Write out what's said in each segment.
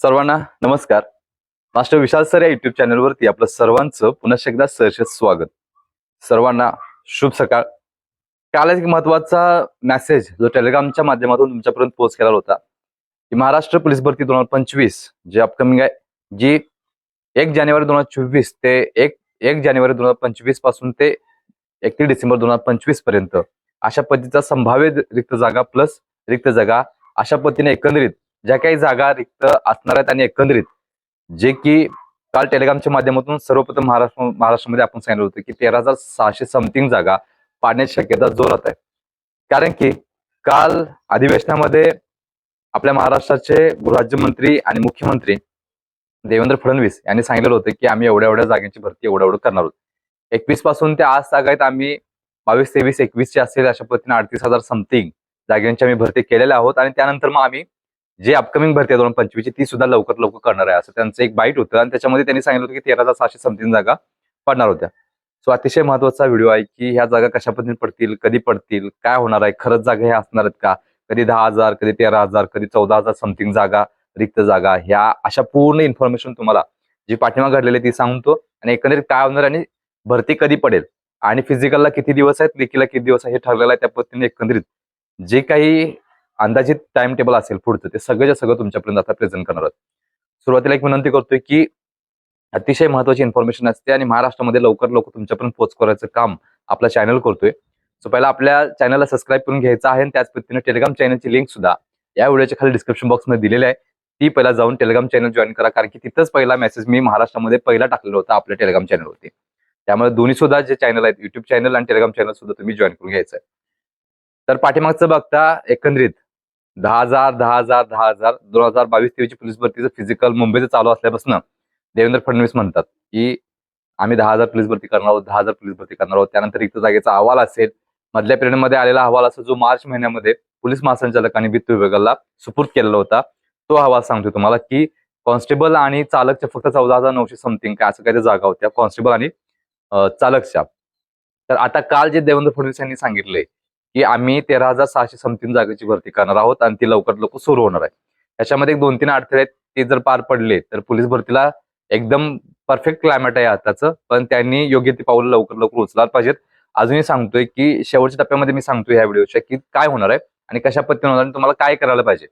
सर्वांना नमस्कार. Master Vishal sir या युट्यूब चॅनलवरती आपलं सर्वांचं पुन्हा एकदा सहर्ष स्वागत. सर्वांना शुभ सकाळ. काल एक महत्त्वाचा मेसेज जो टेलिग्रामच्या माध्यमातून तुमच्यापर्यंत पोहोच केला होता. की महाराष्ट्र पोलीस भरती दोन हजार पंचवीस जे अपकमिंग आहे जी एक जानेवारी दोन हजार चोवीस ते एक एक जानेवारी दोन हजार पंचवीसपासून ते एकतीस डिसेंबर दोन हजार पंचवीसपर्यंत अशा पद्धतीचा संभाव्य रिक्त जागा प्लस रिक्त जागा अशा पद्धतीने एकंदरीत ज्या काही जागा रिक्त असणार आहेत आणि एकंदरीत जे की काल टेलिग्रामच्या माध्यमातून सर्वप्रथम महाराष्ट्र महाराष्ट्रामध्ये आपण सांगितलं होतं की तेरा हजार सहाशे समथिंग जागा पाडण्याची शक्यता जोरात आहे. कारण की काल अधिवेशनामध्ये आपल्या महाराष्ट्राचे गृहराज्यमंत्री आणि मुख्यमंत्री देवेंद्र फडणवीस यांनी सांगितलं होतं की आम्ही एवढ्या एवढ्या जागांची भरती एवढं एवढं करणार आहोत. एकवीसपासून ते आज जागा आहेत आम्ही बावीस तेवीस एकवीसचे असेल अशा पद्धतीने अडतीस हजार समथिंग जागांची आम्ही भरती केलेल्या आहोत आणि त्यानंतर मग आम्ही जे अपकमिंग भरती आहे दोन पंचवीसची ती सुद्धा लवकर लवकर करणार आहे. असं त्यांचं एक बाईट होतं. आणि त्याच्यामध्ये त्यांनी सांगितलं होतं की तेरा हजार सहाशे समथिंग जागा पडणार होत्या. सो अतिशय महत्त्वाचा व्हिडिओ आहे की ह्या जागा कशा पद्धतीने पडतील कधी पडतील काय होणार आहे खरंच जागा हे असणार आहेत का? कधी दहा हजार कधी तेरा हजार कधी चौदा हजार समथिंग जागा रिक्त जागा ह्या अशा पूर्ण इन्फॉर्मेशन तुम्हाला जी पाठिंबा घडलेली ती सांगतो आणि एकंदरीत काय होणार आणि भरती कधी पडेल आणि फिजिकलला किती दिवस आहेत लेखीला किती दिवस आहे हे ठरलेलं आहे त्या पद्धतीने एकंदरीत जे काही अंदाजित टाइम टेबल असेल पुढचं ते सगळं सगळं तुमच्यापर्यंत आता प्रेझेंट करणार आहोत. सुरुवातीला एक विनंती करतोय की अतिशय महत्वाची इन्फॉर्मेशन असते आणि महाराष्ट्रामध्ये लवकर लवकर तुमच्यापर्यंत पोच करायचं काम आपला चॅनल करतोय. सो पहिला आपल्या चॅनलला सबस्क्राईब करून घ्यायचं आहे आणि त्याच पद्धतीने टेलिग्राम चॅनलची लिंक सुद्धा या व्हिडिओच्या खाली डिस्क्रिप्शन बॉक्समध्ये दिलेली आहे. ती पहिला जाऊन टेलिग्राम चॅनल जॉईन करा कारण की तिथंच पहिला मेसेज मी महाराष्ट्रामध्ये पहिला टाकलेला होता आपल्या टेलिग्राम चॅनलवरती त्यामुळे दोन्ही सुद्धा जे चॅनल आहेत युट्यूब चॅनल आणि टेलिग्राम चॅनल सुद्धा तुम्ही जॉईन करून घ्यायचं आहे. तर पाठीमागचं बघता एकंदरीत दहा हजार दहा हजार दहा हजार दोन हजार बावीस तेवीसची पोलीस भरतीचं फिजिकल मुंबईचं चालू असल्यापासून देवेंद्र फडणवीस म्हणतात की आम्ही दहा हजार पोलीस भरती करणार आहोत दहा हजार पोलीस भरती करणार आहोत. त्यानंतर रिक्त जागेचा अहवाल असेल मधल्या पिरियडमध्ये आलेला अहवाल असेल जो मार्च महिन्यामध्ये पोलीस महासंचालकांनी वित्त विभागाला सुपूर्द केलेला होता तो अहवाल सांगतो तुम्हाला की कॉन्स्टेबल आणि चालकच्या फक्त चौदा हजार नऊशे समथिंग काय असं काही जागा होत्या कॉन्स्टेबल आणि चालकच्या. तर आता काल जे देवेंद्र फडणवीस यांनी सांगितले की आम्ही तेरा हजार सहाशे समथिंग जागेची भरती करणार आहोत आणि ती लवकर लवकर सुरू होणार आहे. त्याच्यामध्ये एक दोन तीन अडथळे आहेत ते जर पार पडले तर पोलीस भरतीला एकदम परफेक्ट क्लायमेट आहे आताचं पण त्यांनी योग्य ती पाऊल लवकर लवकर उचलायला पाहिजेत. अजूनही सांगतोय की शेवटच्या टप्प्यामध्ये मी सांगतोय ह्या व्हिडिओच्या की काय होणार आहे आणि कशा पद्धतीने होणार आणि तुम्हाला काय करायला पाहिजे.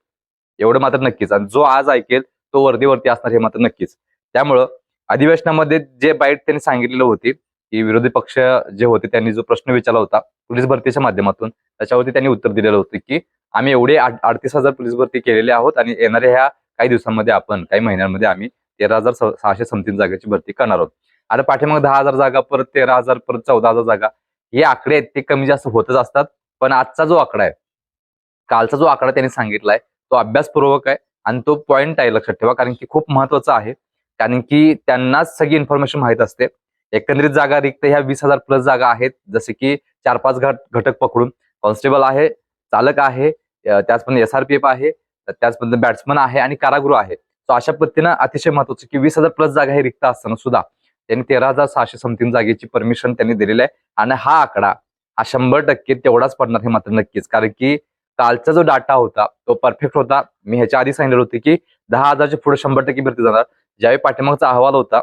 एवढं मात्र नक्कीच आणि जो आज ऐकेल तो वर्दीवरती असणार हे मात्र नक्कीच. त्यामुळं अधिवेशनामध्ये जे बाईट त्यांनी सांगितलेलं होती की विरोधी पक्ष जे होते त्यांनी जो प्रश्न विचारला होता पोलीस भरतीच्या माध्यमातून त्याच्यावरती त्यांनी उत्तर दिलेलं होतं की आम्ही एवढे अडतीस हजार पोलीस भरती केलेले आहोत आणि येणाऱ्या ह्या काही दिवसांमध्ये आपण काही महिन्यांमध्ये आम्ही तेरा हजार स- सहाशे समथिंग जागेची भरती करणार आहोत. आता पाठीमाग दहा हजार जागा परत तेरा हजार परत चौदा हजार जागा हे आकडे आहेत ते कमी जास्त होतच असतात पण आजचा जो आकडा आहे कालचा जो आकडा त्यांनी सांगितलाय तो अभ्यासपूर्वक आहे आणि तो पॉईंट आहे लक्षात ठेवा कारण की खूप महत्त्वाचा आहे कारण की त्यांनाच सगळी इन्फॉर्मेशन माहीत असते. एकंदरीत जागा रिक्त ह्या वीस हजार प्लस जागा आहेत. जसे की चार पाच घट घटक पकडून कॉन्स्टेबल आहे चालक आहे अं, त्याचप्रमाणे एसआरपीएफ आहे त्याचप्रमाणे बॅट्समन आहे आणि कारागृह आहे. सो अशा पद्धतीनं अतिशय महत्वाचं की वीस हजार प्लस जागा हे रिक्त असताना सुद्धा त्यांनी तेरा हजार सहाशे समथिंग जागेची परमिशन त्यांनी दिलेली आहे आणि हा आकडा हा शंभर टक्के तेवढाच पडणार हे मात्र नक्कीच. कारण की कालचा जो डाटा होता तो परफेक्ट होता. मी ह्याच्या आधी सांगितलं होतं की दहा हजारच्या पुढे शंभर टक्के भरती जाणार. ज्यावेळी पाठीमागचा अहवाल होता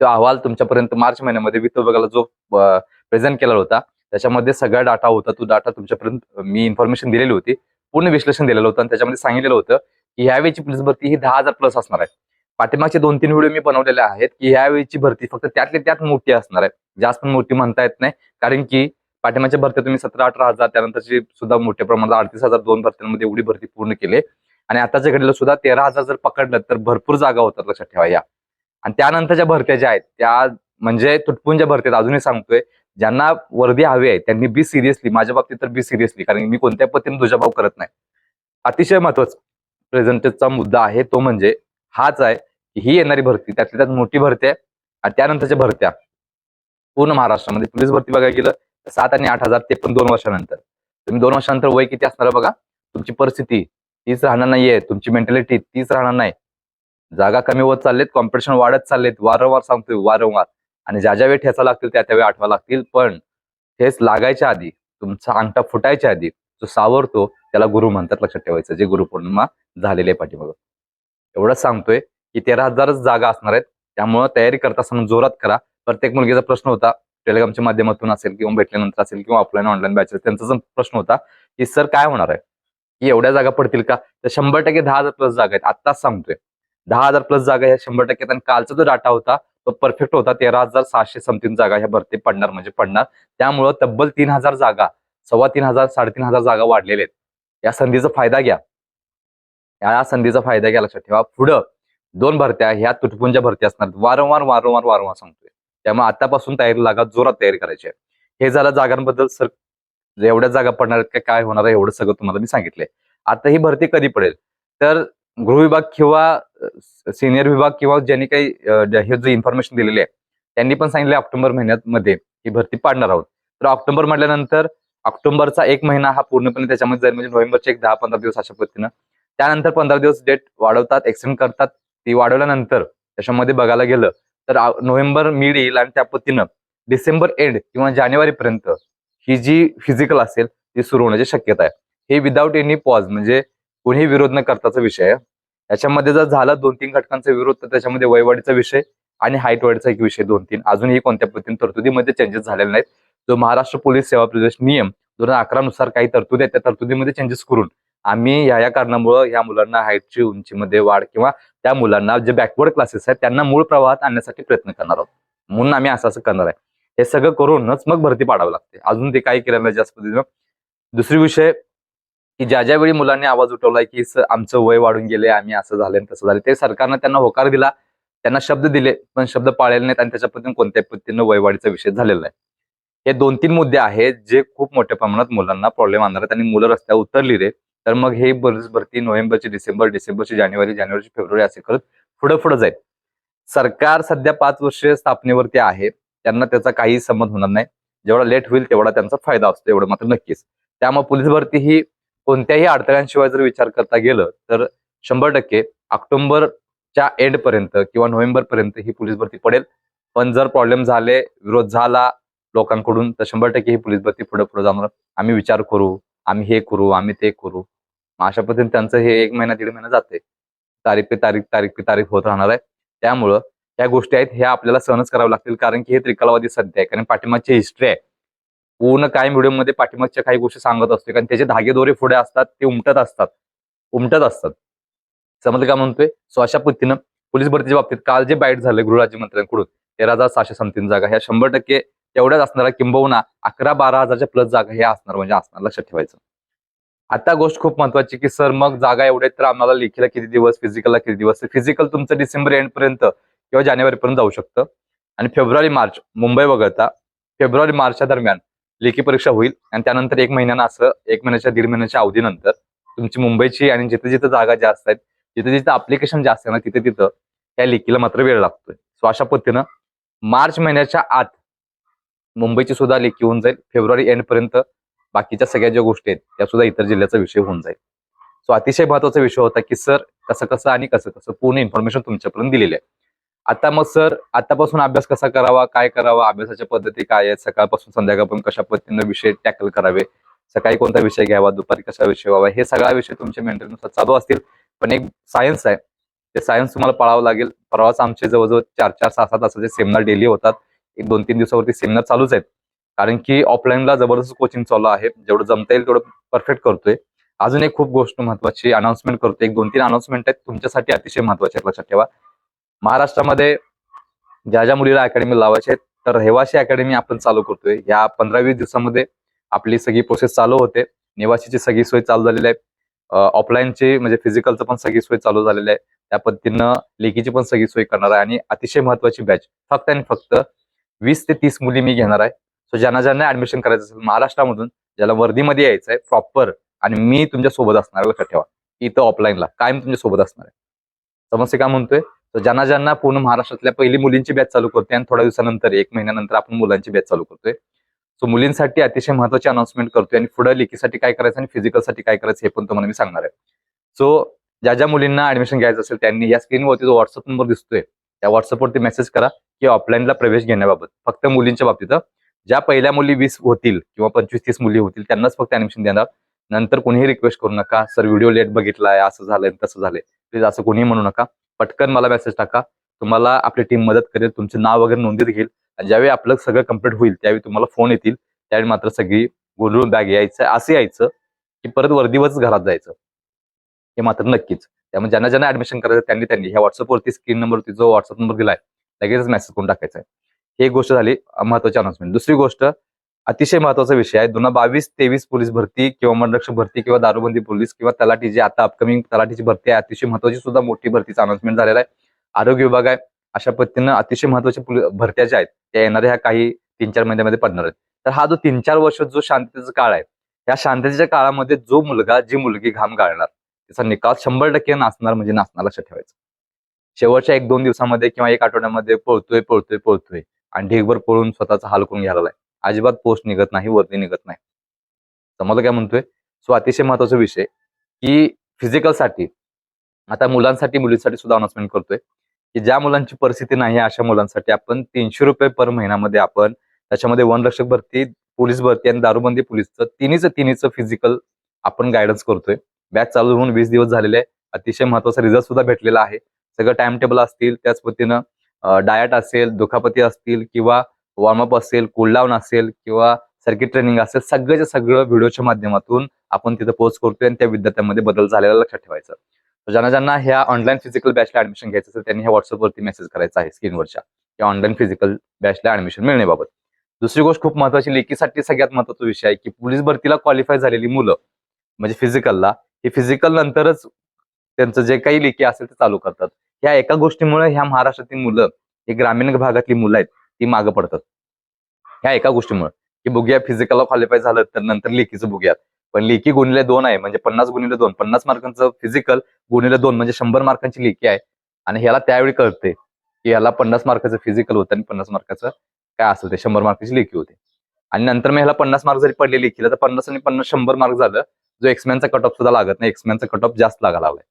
तो अहवाल तुमच्यापर्यंत मार्च महिन्यामध्ये वित्त विभागाला जो प्रेझेंट केला होता त्याच्यामध्ये सगळा डाटा होता तो डाटा तुमच्यापर्यंत मी इन्फॉर्मेशन दिलेली होती पूर्ण विश्लेषण दिलेलं होतं आणि त्याच्यामध्ये सांगितलेलं होतं की ह्यावेळीची पोलीस भरती ही दहा हजार प्लस असणार आहे. पाठीमागचे दोन तीन व्हिडिओ मी बनवलेले आहेत की ह्यावेळीची भरती फक्त त्यातल्या त्यात मोठी असणार आहे. जास्त पण मोठी म्हणता येत नाही कारण की पाठिंबाच्या भरती तुम्ही सतरा अठरा हजार त्यानंतरची सुद्धा मोठ्या प्रमाणात अडतीस हजार दोन भरत्यांमध्ये एवढी भरती पूर्ण केली. आणि आताच्या घडीला सुद्धा तेरा हजार जर पकडलं तर भरपूर जागा होतात लक्षात ठेवा या. आणि त्यानंतरच्या भरत्या ज्या आहेत त्या म्हणजे तुटपुंच्या भरत्यात अजूनही सांगतोय ज्यांना वर्दी हवी आहे त्यांनी बी सिरियसली माझ्या बाबतीत तर बी सिरियसली कारण मी कोणत्या पद्धतीने दुजाभाव करत नाही. अतिशय महत्त्वाचा प्रेझेंटेजचा मुद्दा आहे तो म्हणजे हाच आहे की ही येणारी भरती त्यातली त्यात मोठी भरती आहे आणि त्यानंतरच्या भरत्या पूर्ण महाराष्ट्रामध्ये पोलीस भरती बघायला गेलं तर सात आणि आठ हजार ते पण दोन वर्षानंतर. तुम्ही दोन वर्षानंतर वय किती असणार बघा? तुमची परिस्थिती तीच राहणार नाहीये तुमची मेंटॅलिटी तीच राहणार नाही. जागा कमी होत चाललेत कॉम्पिटिशन वाढत चाललेत वारंवार सांगतोय वारंवार. आणि ज्या ज्या वेळी ठेचा लागतील त्या त्यावेळी आठवा लागतील. पण ठेस लागायच्या आधी तुमचा अंगठा फुटायच्या आधी जो सावरतो त्याला गुरु म्हणतात लक्षात ठेवायचं. जे गुरुपौर्णिमा झालेली आहे पाठीमागं. एवढंच सांगतोय की तेरा हजारच जागा असणार आहेत. त्यामुळं तयारी करत असताना जोरात करा. प्रत्येक मुलगीचा प्रश्न होता टेलिग्रामच्या माध्यमातून असेल किंवा भेटल्यानंतर असेल किंवा ऑफलाईन ऑनलाईन बॅचेस त्यांचा प्रश्न होता की सर काय होणार आहे? की एवढ्या जागा पडतील का? तर शंभर टक्के दहा हजार प्लस जागा आहेत. आत्ताच सांगतोय. दहा हजार प्लस जागा ह्या शंभर टक्के. आणि कालचा जो डाटा होता तो परफेक्ट होता. तेरा हजार सहाशे समथिंग जागा ह्या भरती पडणार म्हणजे पडणार. त्यामुळं तब्बल तीन हजार जागा सव्वा तीन हजार साडेतीन हजार जागा वाढलेल्या आहेत. या संधीचा फायदा घ्या. या संधीचा फायदा घ्या लक्षात ठेवा. पुढं दोन भरत्या ह्या तुटपुंच्या भरत्या असणार वारंवार वारंवार वारंवार सांगतोय. त्यामुळे आतापासून तयारी लागा जोरात तयारी करायची. आहे हे झालं जागांबद्दल सर एवढ्या जागा पडणार आहेत काय होणार आहे एवढं सगळं तुम्हाला मी सांगितलंय. आता ही भरती कधी पडेल? तर गृह विभाग किंवा सिनियर विभाग किंवा ज्यांनी काही हे जे इन्फॉर्मेशन दिलेली आहे त्यांनी पण सांगितले ऑक्टोबर महिन्यात मध्ये ही भरती पाडणार आहोत. तर ऑक्टोबर म्हटल्यानंतर ऑक्टोबरचा एक महिना हा पूर्णपणे त्याच्यामध्ये जाईल म्हणजे नोव्हेंबरचे एक दहा पंधरा दिवस अशा पद्धतीनं. त्यानंतर पंधरा दिवस डेट वाढवतात एक्सटेंड करतात. ती वाढवल्यानंतर त्याच्यामध्ये बघायला गेलं तर नोव्हेंबर मिड येईल आणि त्या पद्धतीनं डिसेंबर एंड किंवा जानेवारी पर्यंत ही जी फिजिकल असेल ती सुरू होण्याची शक्यता आहे. हे विदाऊट एनी पॉज म्हणजे कोणीही विरोध न करताचा विषय आहे. याच्यामध्ये जर झाला दोन तीन घटकांचा विरोध तर त्याच्यामध्ये वयवाढीचा विषय आणि हाईट वाढीचा एक विषय दोन तीन. अजूनही कोणत्या पद्धतीने तरतुदीमध्ये चेंजेस झालेले नाहीत. जो महाराष्ट्र पोलीस सेवा प्रदेश नियम दोन हजार अकरा नुसार काही तरतुदी आहेत त्या तरतुदीमध्ये चेंजेस करून आम्ही या या कारणामुळं या मुलांना हाईटची उंचीमध्ये वाढ किंवा त्या मुलांना जे बॅकवर्ड क्लासेस आहेत त्यांना मूळ प्रवाहात आणण्यासाठी प्रयत्न करणार आहोत. म्हणून आम्ही असं असं करणार आहे. हे सगळं करूनच मग भरती पाडावं लागते. अजून ते काही केलं नाही जास्त पद्धतीनं दुसरी विषय की ज्या ज्या वेळी मुलांनी आवाज उठवलाय की आमचं वय वाढून गेले आम्ही असं झालं तसं झालं ते सरकारनं त्यांना होकार दिला त्यांना शब्द दिले पण शब्द पाळलेले नाहीत आणि त्याच्या पद्धतीने कोणत्याही पद्धतीनं वयवाढीचा विषय झालेला आहे हे दोन तीन मुद्दे आहेत जे खूप मोठ्या प्रमाणात मुलांना प्रॉब्लेम आणणार आहेत आणि मुलं रस्त्यावर उतरली रे तर मग हे बरीच भरती नोव्हेंबरची डिसेंबर डिसेंबरची जानेवारी जानेवारीची फेब्रुवारी असे करत पुढं पुढे जाईल. सरकार सध्या पाच वर्ष स्थापनेवरती आहे त्यांना त्याचा काही संबंध होणार नाही. जेवढा लेट होईल तेवढा त्यांचा फायदा असतो एवढं मात्र नक्कीच. त्यामुळे पोलीस भरती ही कोणत्याही अडथळ्यांशिवाय जर विचार करता गेलं तर शंभर टक्के ऑक्टोबरच्या एंड पर्यंत किंवा नोव्हेंबर पर्यंत ही पोलीस भरती पडेल. पण जर प्रॉब्लेम झाले विरोध झाला लोकांकडून तर शंभर टक्के ही पोलीस भरती पुढे पुढे जाणार. आम्ही विचार करू आम्ही हे करू आम्ही ते करू. मग अशा पद्धतीने त्यांचं हे एक महिना दीड महिना जाते. तारीख पे तारीख तारीख पे तारीख होत राहणार आहे. त्यामुळं या गोष्टी आहेत ह्या आपल्याला सहनच कराव्या लागतील कारण की हे त्रिकालावादी सध्या आहे कारण पाठिंबाची हिस्ट्री आहे. पूर्ण कायम व्हिडिओमध्ये पाठीमागच्या काही गोष्टी सांगत असतो कारण त्याचे धागेदोरे पुढे असतात ते उमटत असतात. उमटत असतात. समजलं का म्हणतोय? सो अशा पद्धतीनं पोलीस भरतीच्या बाबतीत काल जे बाईट झाले गृहराज्यमंत्र्यांकडून तेरा हजार सहाशे समथिंग जागा ह्या शंभर टक्के तेवढ्याच असणार किंबहुना अकरा बारा हजारच्या प्लस जागा हे असणार म्हणजे असणार लक्षात ठेवायचं. आता गोष्ट खूप महत्वाची की सर मग जागा एवढे तर आम्हाला लेखीला किती दिवस फिजिकलला किती दिवस? फिजिकल तुमचं डिसेंबर एंड पर्यंत किंवा जानेवारीपर्यंत जाऊ शकतं. आणि फेब्रुवारी मार्च मुंबई वगळता फेब्रुवारी मार्चच्या दरम्यान लेखी परीक्षा होईल आणि त्यानंतर एक महिन्यानं असं एक महिन्याच्या दीड महिन्याच्या अवधीनंतर तुमची मुंबईची आणि जिथे जिथे जागा जास्त आहेत जिथे जिथे अप्लिकेशन जास्त आहे ना तिथे तिथं त्या लेखीला मात्र वेळ लागतोय. सो अशा पद्धतीनं मार्च महिन्याच्या आत मुंबईची सुद्धा लेखी होऊन जाईल. फेब्रुवारी एंड पर्यंत बाकीच्या सगळ्या ज्या गोष्टी आहेत त्या सुद्धा इतर जिल्ह्याचा विषय होऊन जाईल. सो अतिशय महत्त्वाचा विषय होता की सर कसं कसं आणि कसं कसं? पूर्ण इन्फॉर्मेशन तुमच्यापर्यंत दिलेली आहे. आता मग सर आतापासून अभ्यास कसा करावा काय करावा अभ्यासाच्या पद्धती काय आहेत सकाळपासून संध्याकाळपर्यंत कशा पद्धतीनं विषय टॅकल करावे सकाळी कोणता विषय घ्यावा दुपारी कसा विषय व्हावा हे सगळा विषय तुमच्या मेंटलनुसार चालू असतील. पण एक सायन्स आहे. ते सायन्स तुम्हाला पळावं लागेल. परवाच आमचे जवळजवळ चार चार सहा सात तासाचे सेमिनार डेली होतात एक दोन तीन दिवसावरती सेमिनार चालूच आहेत. कारण की ऑफलाईनला जबरदस्त कोचिंग चालू आहे. जेवढं जमता येईल तेवढं परफेक्ट करतोय. अजून एक खूप गोष्ट महत्वाची अनाउन्समेंट करतोय. एक दोन तीन अनाउन्समेंट आहेत. तुमच्यासाठी अतिशय महत्त्वाचे आहेत. लक्षात ठेवा. महाराष्ट्रामध्ये ज्या ज्या मुलीला अकॅडमी लावायचे आहेत तर रहिवासी अकॅडमी आपण चालू करतोय. या पंधरा वीस दिवसामध्ये आपली सगळी प्रोसेस चालू होते. निवासीची सगळी सोय चालू झालेली आहे. ऑफलाईनची म्हणजे फिजिकलचं पण सगळी सोय चालू झालेली आहे. त्या पद्धतीनं लेखीची पण सगळी सोय करणार आहे. आणि अतिशय महत्वाची बॅच फक्त आणि फक्त वीस ते तीस मुली मी घेणार आहे. सो ज्यांना ज्यांना ऍडमिशन करायचं असेल महाराष्ट्रामधून ज्याला वर्दीमध्ये यायचं आहे प्रॉपर आणि मी तुमच्यासोबत असणार लक्षात ठेवा. इथं ऑफलाईनला कायम तुमच्यासोबत असणार आहे. समस्या काय म्हणतोय? तर ज्यांना ज्यांना पूर्ण महाराष्ट्रातल्या पहिली मुलींची बॅच चालू करते आणि थोड्या दिवसानंतर एक महिन्यानंतर आपण मुलांची बॅच चालू करतोय. सो मुलींसाठी अतिशय महत्वाची अनाउन्समेंट करतोय आणि पुढे लेखीसाठी काय करायचं आणि फिजिकलसाठी काय करायचं हे पण तुम्हाला मी सांगणार आहे. सो ज्या ज्या मुलींना ऍडमिशन घ्यायचं असेल त्यांनी या स्क्रीनवरती जो व्हॉट्सअप नंबर दिसतोय त्या व्हॉट्सअपवरती मेसेज करा की ऑफलाईनला प्रवेश घेण्याबाबत. फक्त मुलींच्या बाबतीत ज्या पहिल्या मुली वीस होतील किंवा पंचवीस तीस मुली होतील त्यांनाच फक्त ऍडमिशन देणार. नंतर कोणीही रिक्वेस्ट करू नका. सर व्हिडिओ लेट बघितलाय. असं झालंय तसं झालंय. प्लीज असं कोणीही म्हणू नका. पटकन मला मेसेज टाका. तुम्हाला आपली टीम मदत करेल तुमचे नाव वगैरे नोंदीत घेईल. आणि ज्यावेळी आपलं सगळं कंप्लीट होईल त्यावेळी तुम्हाला फोन येतील. त्यावेळी मात्र सगळी गोंधळून बॅग यायचं असं यायचं की परत वर्दीवरच घरात जायचं. हे मात्र नक्कीच. त्यामुळे ज्यांना ज्यांना ऍडमिशन करायचं त्यांनी त्यांनी. ह्या व्हॉट्सअपवरती स्क्रीन नंबरवरती जो व्हॉट्सअप नंबर दिलाय लगेचच मेसेज करून टाकायचा आहे. ही गोष्ट झाली महत्वाची अनाउन्समेंट दुसरी गोष्ट अतिशय महत्त्वाचा विषय आहे. दोन हजार बावीस तेवीस पोलीस भरती किंवा मनरक्षक भरती किंवा दारूबंदी पोलीस किंवा तलाठी जी आता अपकमिंग तलाठीची भरती आहे अतिशय महत्वाची सुद्धा मोठी भरतीचा अनाउन्समेंट झालेला आहे. आरोग्य विभाग आहे. अशा पद्धतीनं अतिशय महत्त्वाच्या भरत्या ज्या आहेत त्या येणाऱ्या ह्या काही तीन चार महिन्यामध्ये पडणार आहेत. तर हा जो तीन चार वर्ष जो शांततेचा काळ आहे त्या शांततेच्या काळामध्ये जो मुलगा जी मुलगी घाम गाळणार त्याचा निकाल शंभर टक्के नाचणार म्हणजे नाचणार लक्षात ठेवायचं. शेवटच्या एक दोन दिवसामध्ये किंवा एक आठवड्यामध्ये पळतोय पळतोय पळतोय आणि ढेगभर पळून स्वतःचा हाल करून घ्यायला अजिबात पोस्ट निघत नाही वरती निघत नाही. समजलं काय म्हणतोय? सो अतिशय महत्त्वाचा विषय की फिजिकलसाठी आता मुलांसाठी मुलींसाठी सुद्धा अनाउन्समेंट करतोय की ज्या मुलांची परिस्थिती नाही आहे अशा मुलांसाठी आपण तीनशे रुपये पर महिन्यामध्ये आपण त्याच्यामध्ये वनरक्षक भरती पोलीस भरती आणि दारूबंदी पोलीसचं तिन्हीचं तिन्हीचं फिजिकल आपण गायडन्स करतोय. बॅच चालू होऊन वीस दिवस झालेले आहे. अतिशय महत्त्वाचा रिझल्ट सुद्धा भेटलेला आहे. सगळं टाइम टेबल असतील त्याच पद्धतीनं डायट असेल दुखापती असतील किंवा वॉर्मअप असेल कुलडाऊन असेल किंवा सर्किट ट्रेनिंग असेल सगळ्याच्या सगळं व्हिडिओच्या माध्यमातून आपण तिथं पोस्ट करतोय आणि त्या विद्यार्थ्यांमध्ये बदल झालेला लक्षात ठेवायचं. ज्यांना ज्यांना ह्या ऑनलाईन फिजिकल बॅचला ऍडमिशन घ्यायचं असेल त्यांनी ह्या व्हॉट्सअपवरती मेसेज करायचा आहे स्क्रीनवरच्या या ऑनलाईन फिजिकल बॅचला ऍडमिशन मिळण्याबाबत. दुसरी गोष्ट खूप महत्वाची लेखीसाठी सगळ्यात महत्त्वाचा विषय आहे की पोलीस भरतीला क्वालिफाय झालेली मुलं म्हणजे फिजिकलला हे फिजिकल नंतरच त्यांचं जे काही लेखी असेल ते चालू करतात. ह्या एका गोष्टीमुळे ह्या महाराष्ट्रातील मुलं हे ग्रामीण भागातली मुलं आहेत ती मागं पडतात. ह्या एका गोष्टीमुळे. की बुग्या फिजिकलला क्वालिफाय झालं तर नंतर लेखीचं बुग्यात पण लेखी गुणिले दोन आहे म्हणजे पन्नास गुणिले दोन. पन्नास मार्कांचं फिजिकल गुणिले दोन म्हणजे शंभर मार्कांची लेखी आहे. आणि ह्याला त्यावेळी कळते की याला पन्नास मार्काचं फिजिकल होतं आणि पन्नास मार्काचं काय असेल ते शंभर मार्काची लेखी होते. आणि नंतर मग ह्याला पन्नास मार्क जरी पडले लेखीला तर पन्नास आणि पन्नास शंभर मार्क झालं जो एक्समॅनचा कट ऑफ सुद्धा लागत नाही. एक्समॅनचा कट ऑफ जास्त लागायला लागलाय.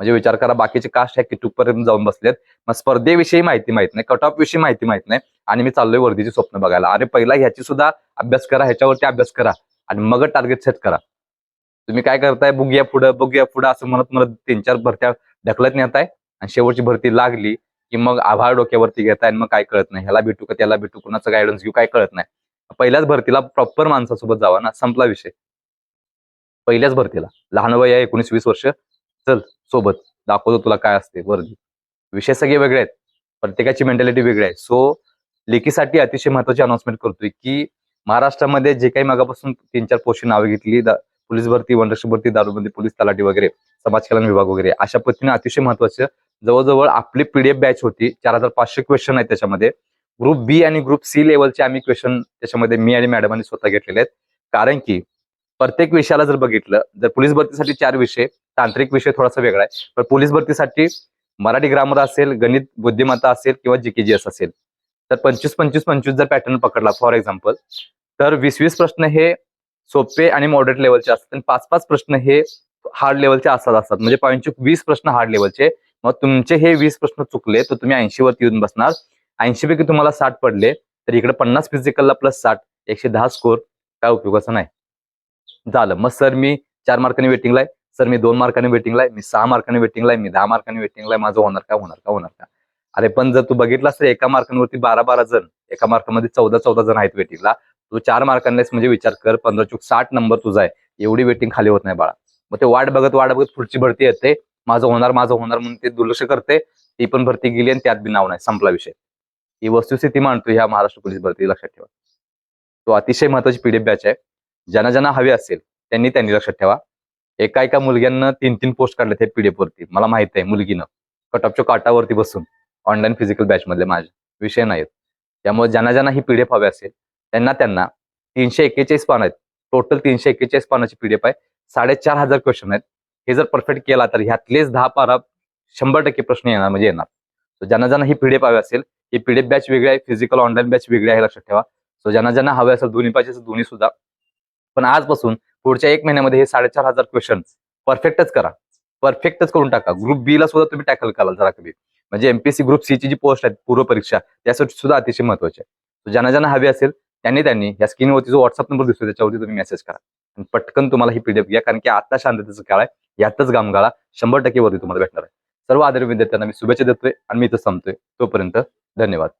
म्हणजे विचार करा बाकीचे कास्ट ह्या किटूपर्यंत जाऊन बसलेत. मग स्पर्धेविषयी माहिती माहीत नाही कट ऑफ विषयी माहिती माहीत नाही. आणि मी चाललोय वर्दीची स्वप्न बघायला. अरे पहिला ह्याची सुद्धा अभ्यास करा ह्याच्यावरती अभ्यास करा आणि मग टार्गेट सेट करा. तुम्ही काय करताय? बघूया पुढं बघूया पुढं असं म्हणत म्हणत तीन चार भरत्या ढकलत नेताय आणि शेवटची भरती लागली की मग आभाळ डोक्यावरती घेताय आणि मग काय कळत नाही. ह्याला भेटू का त्याला भेटू कुणाचं गायडन्स घेऊ काय कळत नाही. पहिल्याच भरतीला प्रॉपर माणसासोबत जावा ना संपला विषय. पहिल्याच भरतीला. लहान वय आहे एकोणीस वीस वर्ष. चल. सोबत दाखवतो तुला काय असते वर्दी विषय सगळे वेगळे आहेत प्रत्येकाची मेंटॅलिटी वेगळी आहे. सो लेखीसाठी अतिशय महत्वाची अनाउन्समेंट करतोय की महाराष्ट्रामध्ये जे काही मागापासून तीन चार पोस्टची नावे घेतली पोलीस भरती वनरक्षक भरती दारूबंदी पोलीस तलाठी वगैरे समाज कल्याण विभाग वगैरे अशा पद्धतीने अतिशय महत्वाचं जवळजवळ आपली पीडीएफ बॅच होती चार हजार पाचशे क्वेश्चन आहेत त्याच्यामध्ये. ग्रुप बी आणि ग्रुप सी लेवलचे आम्ही क्वेश्चन त्याच्यामध्ये मी आणि मॅडमांनी स्वतः घेतलेले आहेत. कारण की प्रत्येक विषयाला जर बघितलं जर पोलीस भरतीसाठी चार विषय तांत्रिक विषय थोडासा वेगळा आहे. पण पोलीस भरतीसाठी मराठी ग्रामर असेल गणित बुद्धिमत्ता असेल किंवा जीकेजीएस असेल तर पंचवीस पंचवीस पंचवीस जर पॅटर्न पकडला फॉर एक्झाम्पल तर वीस वीस प्रश्न हे सोपे आणि मॉडरेट लेवलचे असतात आणि पाच पाच प्रश्न हे हार्ड लेवलचे असतात असतात. म्हणजे पंचवीस वीस प्रश्न हार्ड लेवलचे मग तुमचे हे वीस प्रश्न चुकले तर तुम्ही ऐंशी वरती येऊन बसणार. ऐंशी पैकी तुम्हाला साठ पडले तर इकडे पन्नास फिजिकलला प्लस साठ एकशे दहा स्कोर काय उपयोगाचा नाही. झालं. मग सर मी चार मार्कांनी वेटिंगला आहे. सर मी दोन मार्कांनी वेटिंगला आहे. मी सहा मार्कांनी वेटिंगला आहे. मी दहा मार्कांनी वेटिंगला आहे. माझं होणार का? होणार का? होणार का? अरे पण जर तू बघितलास तर एका मार्कांवरती बारा बारा जण एका मार्कामध्ये चौदा चौदा जण आहेत वेटिंगला तू चार मार्कांनाच म्हणजे विचार कर पंधरा चूक साठ नंबर तुझा आहे. एवढी वेटिंग खाली होत नाही बाळा. मग ते वाट बघत वाट बघत पुढची भरती येते. माझं होणार माझं होणार म्हणून ते दुर्लक्ष करते. ती पण भरती गेली आणि त्यात बी नाव नाही. संपला विषय. ही वस्तुस्थिती मांडतो ह्या महाराष्ट्र पोलीस भरती. लक्षात ठेवा. तो अतिशय महत्वाची पीडीएफ बॅच आहे. ज्यांना ज्यांना हवे असेल त्यांनी त्यांनी लक्षात ठेवा. एका एका मुलग्यांना तीन तीन पोस्ट काढले ते पीडीएफ वरती. मला माहीत आहे मुलगीनं. कटअपच्या काटावरती बसून. ऑनलाईन फिजिकल बॅच मधले माझे. विषय नाहीत. त्यामुळे ज्यांना ज्यांना ही पीडीएफ हवे असेल त्यांना त्यांना तीनशे एक्केचाळीस पान आहेत. टोटल तीनशे एक्केचाळीस पानाची पीडीएफ आहे. साडेचार हजार क्वेश्चन आहेत. हे जर परफेक्ट केला तर ह्यातलेच दहा पारा शंभर टक्के प्रश्न येणार म्हणजे येणार. सो ज्यांना ज्यांना ही पीडीएफ हवी असेल ही पीडीएफ बॅच वेगळी आहे. फिजिकल ऑनलाईन बॅच वेगळी आहे हे लक्षात ठेवा. सो ज्यांना ज्यांना हवे असेल दोन्ही पाहिजे दोन्ही सुद्धा. पण आजपासून पुढच्या एक महिन्यामध्ये हे साडेचार हजार क्वेश्चन परफेक्टच करा. परफेक्टच करून टाका. ग्रुप बी ला सुद्धा तुम्ही टॅकल कराल जरा कधी म्हणजे एमपीएससी ग्रुप सी ची जी पोस्ट आहे पूर्व परीक्षा त्यासाठी सुद्धा अतिशय महत्वाची आहे ज्यांना ज्यांना हवी असेल त्यांनी त्यांनी या स्क्रीनवरती जो व्हॉट्सअप नंबर दिसतो त्याच्यावरती तुम्ही मेसेज करा. आणि पटकन तुम्हाला ही पीडीएफ घ्या कारण की आता शांततेचं काळ आहे. यातच गामगाळा शंभर टक्के वरती तुम्हाला भेटणार आहे. सर्व आदरणीय विद्यार्थ्यांना मी शुभेच्छा देतोय आणि मी इथं संपतोय. तोपर्यंत धन्यवाद.